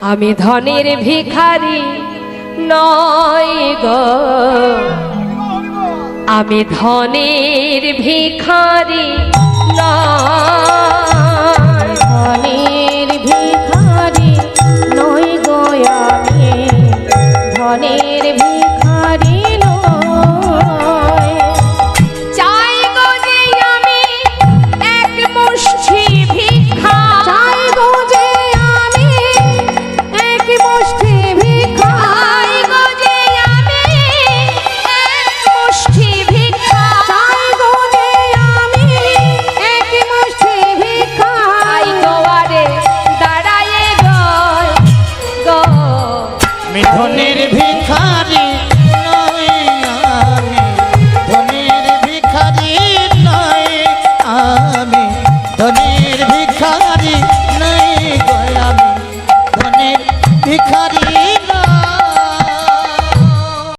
আমি ধনের ভিখারি নয় গ। আমি ধনের ভিখারি নয় আমি ধনের ভিখারি নই আমি। ধনের ভিখারি নই আমি। ধনের ভিখারি নই আমি। ধনের ভিখারি